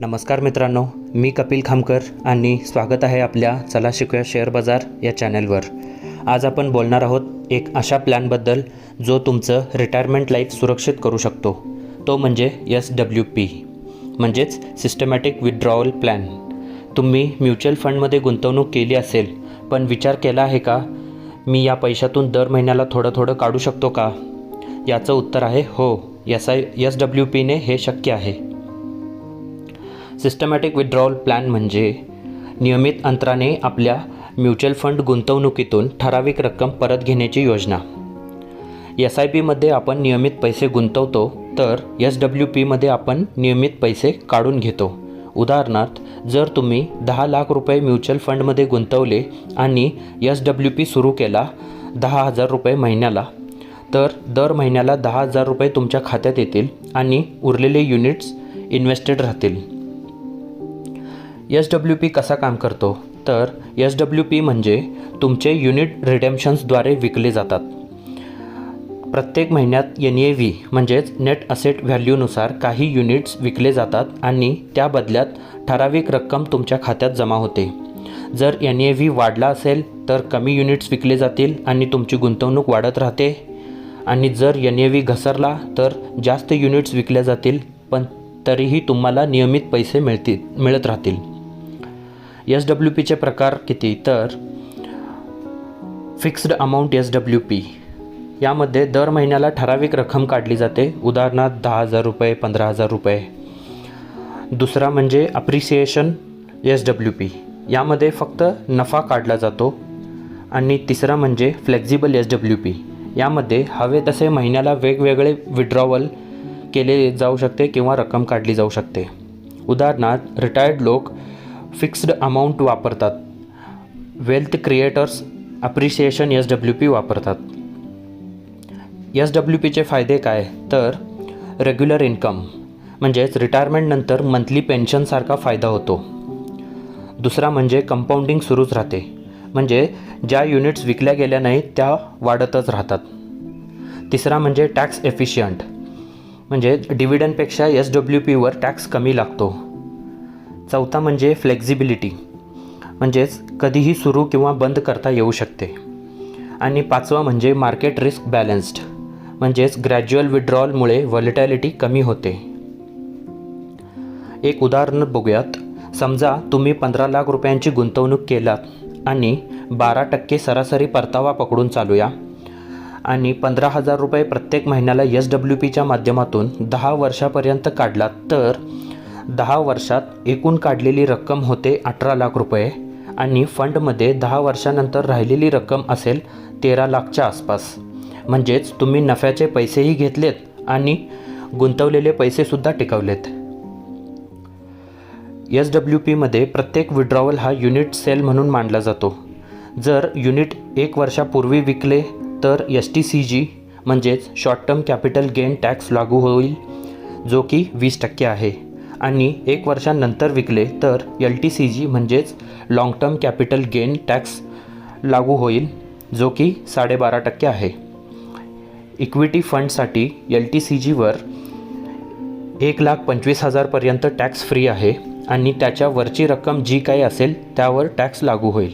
नमस्कार मित्रांनो मी कपिल खामकर आणि स्वागत आहे आपल्या चला शिकूया शेअर बाजार या चॅनलवर. आज आपण बोलणार आहोत एक अशा प्लॅनबद्दल जो तुमचं रिटायरमेंट लाईफ सुरक्षित करू शकतो. तो म्हणजे एस डब्ल्यू पी म्हणजेच सिस्टमॅटिक विथड्रॉवल प्लॅन तुम्ही म्युच्युअल फंडमध्ये गुंतवणूक केली असेल पण विचार केला आहे का? मी या पैशातून दर महिन्याला थोडं थोडं काढू शकतो का? याचं उत्तर आहे हो एस आय एस डब्ल्यू पीने हे शक्य आहे. सिस्टमॅटिक विथड्रॉवल प्लॅन म्हणजे नियमित अंतराने आपल्या म्युच्युअल फंड गुंतवणुकीतून ठराविक रक्कम परत घेण्याची योजना. एस आय पीमध्ये आपण नियमित पैसे गुंतवतो तर एस डब्ल्यू पीमध्ये आपण नियमित पैसे काढून घेतो. उदाहरणार्थ जर तुम्ही दहा लाख रुपये म्युच्युअल फंडमध्ये गुंतवले आणि एस डब्ल्यू पी सुरू केला दहा हजार रुपये महिन्याला तर दर महिन्याला दहा हजार रुपये तुमच्या खात्यात येतील आणि उरलेले युनिट्स इन्व्हेस्टेड राहतील. एस डब्ल्यू पी कसा काम करतो? तर एस डब्ल्यू पी म्हणजे तुमचे युनिट रिडेम्शन्सद्वारे विकले जातात. प्रत्येक महिन्यात एन ए व्ही म्हणजेच नेट असेट व्हॅल्यूनुसार काही युनिट्स विकले जातात आणि त्या बदल्यात ठराविक रक्कम तुमच्या खात्यात जमा होते. जर एन ए व्ही वाढला असेल तर कमी युनिट्स विकले जातील आणि तुमची गुंतवणूक वाढत राहते. आणि जर एन ए व्ही घसरला तर जास्त युनिट्स विकल्या जातील पण तरीही तुम्हाला नियमित पैसे मिळतील मिळत राहतील. एस डब्ल्यू पीचे प्रकार किती? तर fixed amount S W P यामध्ये दर महिन्याला ठराविक रक्कम काढली जाते. उदाहरणार्थ दहा हजार रुपये पंधरा हजार रुपये. दुसरा म्हणजे अप्रिसिएशन एस डब्ल्यू पी यामध्ये फक्त नफा काढला जातो. आणि तिसरा म्हणजे फ्लेक्झिबल एस डब्ल्यू पी यामध्ये हवे तसे महिन्याला वेगवेगळे विड्रॉवल केले जाऊ शकते किंवा रक्कम काढली जाऊ शकते. उदाहरणार्थ रिटायर्ड लोक फिक्स्ड अमाऊंट वापरतात. Wealth creators appreciation S W P वापरतात. एस डब्ल्यू पीचे फायदे काय? तर रेग्युलर इन्कम म्हणजेच रिटायरमेंटनंतर मंथली पेन्शनसारखा फायदा होतो. दुसरा म्हणजे कंपाऊंडिंग सुरूच राहते. म्हणजे ज्या युनिट्स विकल्या गेल्या नाहीत त्या वाढतच राहतात. तिसरा म्हणजे टॅक्स एफिशियंट म्हणजे डिव्हिडंडपेक्षा एस डब्ल्यू पीवर टॅक्स कमी लागतो. चौथा म्हणजे फ्लेक्झिबिलिटी म्हणजेच कधीही सुरू किंवा बंद करता येऊ शकते. आणि पाचवा म्हणजे मार्केट रिस्क बॅलन्स्ड म्हणजेच ग्रॅज्युअल विड्रॉलमुळे व्हॉलिटॅलिटी कमी होते. एक उदाहरण बघूयात. समजा तुम्ही पंधरा लाख रुपयांची गुंतवणूक केलात आणि बारा टक्के सरासरी परतावा पकडून चालूया. आणि पंधरा हजार रुपये प्रत्येक महिन्याला एस डब्ल्यू पीच्या माध्यमातून दहा वर्षापर्यंत काढलात तर दहा वर्षात एकूण काढलेली रक्कम होते अठरा लाख रुपये आणि फंडमध्ये दहा वर्षानंतर राहिलेली रक्कम असेल तेरा लाखच्या आसपास. म्हणजेच तुम्ही नफ्याचे पैसेही घेतलेत आणि गुंतवलेले पैसेसुद्धा टिकवलेत. एस डब्ल्यू पीमध्ये प्रत्येक विड्रॉवल हा युनिट सेल म्हणून मानला जातो. जर युनिट एक वर्षापूर्वी विकले तर एस टी सी जी म्हणजेच short term capital gain tax लागू होईल जो की वीस टक्के आहे. आणि एक वर्षानंतर विकले तर एल टी सी जी म्हणजेच long term capital gain tax लागू होईल जो की साडेबारा टक्के आहे. इक्विटी फंडसाठी एल टी सी जीवर एक लाख पंचवीस हजारपर्यंत टॅक्स फ्री आहे आणि त्याच्या वरची रक्कम जी काही असेल त्यावर टॅक्स लागू होईल.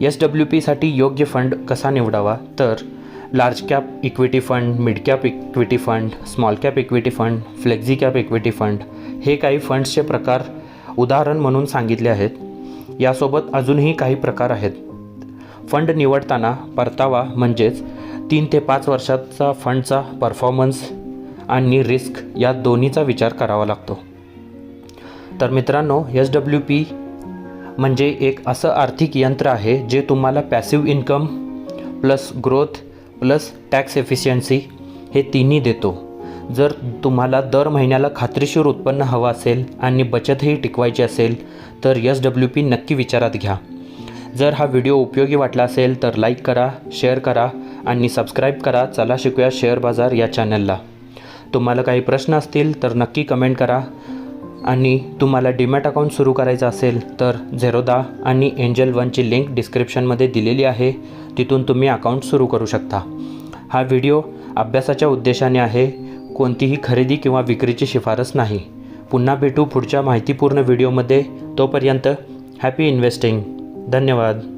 एस डब्ल्यू पीसाठी योग्य फंड कसा निवडावा? तर large cap equity fund mid cap equity fund small cap equity fund flexi cap equity fund हे काही फंड्सचे प्रकार उदाहरण म्हणून सांगितले आहेत. यासोबत अजूनही काही प्रकार आहेत. फंड निवडताना परतावा म्हणजेच तीन ते पाच वर्षाचा फंडचा परफॉर्मन्स आणि रिस्क या दोन्हीचा विचार करावा लागतो. तर मित्रांनो एस डब्ल्यू पी म्हणजे एक असं आर्थिक यंत्र आहे जे तुम्हाला passive income plus growth plus tax efficiency हे तिन्ही देतो. जर तुम्हाला दर महिन्याला खात्रीशीर उत्पन्न हवं असेल आणि बचतही टिकवायची असेल तर एस डब्ल्यू पी नक्की विचारात घ्या. जर हा व्हिडिओ उपयोगी वाटला असेल तर लाईक करा शेअर करा आणि सबस्क्राईब करा. चला शिकूया शेअर बाजार या चॅनलला. तुम्हाला काही प्रश्न असतील तर नक्की कमेंट करा. आणि तुम्हाला डीमॅट अकाउंट सुरू करायचं असेल तर झेरोदा आणि एंजल वनची लिंक डिस्क्रिप्शनमध्ये दिलेली आहे. तिथून तुम्ही अकाउंट सुरू करू शकता. हा व्हिडिओ अभ्यासाच्या उद्देशाने आहे. कोणतीही खरेदी किंवा विक्रीची शिफारस नाही. पुन्हा भेटू पुढच्या माहितीपूर्ण व्हिडिओमध्ये तोपर्यंत हॅपी इन्व्हेस्टिंग धन्यवाद.